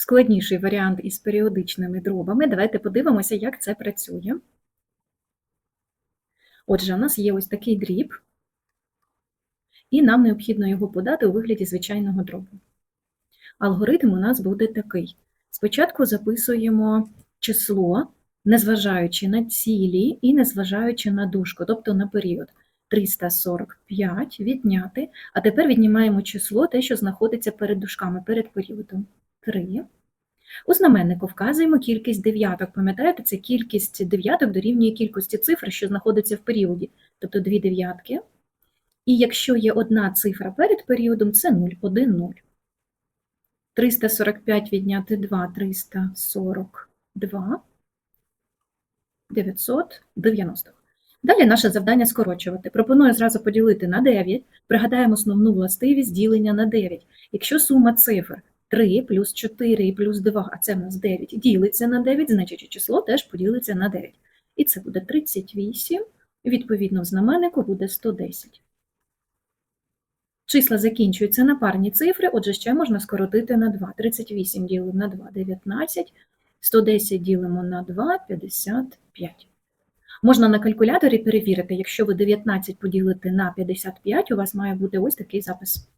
складніший варіант із періодичними дробами. Давайте подивимося, як це працює. Отже, у нас є ось такий дріб, і нам необхідно його подати у вигляді звичайного дробу. Алгоритм у нас буде такий. Спочатку записуємо число, незважаючи на цілі і незважаючи на дужку, тобто на період. 345 відняти, а тепер віднімаємо число, те, що знаходиться перед дужками, перед періодом. 3. У знаменнику вказуємо кількість дев'яток. Пам'ятаєте, це кількість дев'яток дорівнює кількості цифр, що знаходиться в періоді, тобто дві дев'ятки. І якщо є одна цифра перед періодом, це 0, 1, 0. 345 відняти 2, 342, 990. Далі наше завдання скорочувати. Пропоную зразу поділити на 9. Пригадаємо основну властивість ділення на 9. Якщо сума цифр 3 плюс 4 і плюс 2, а це в нас 9, ділиться на 9, значить число теж поділиться на 9. І це буде 38, відповідно в знаменнику буде 110. Числа закінчуються на парні цифри, отже, ще можна скоротити на 2. 38 ділимо на 2 – 19, 110 ділимо на 2 – 55. Можна на калькуляторі перевірити, якщо ви 19 поділите на 55, у вас має бути ось такий запис.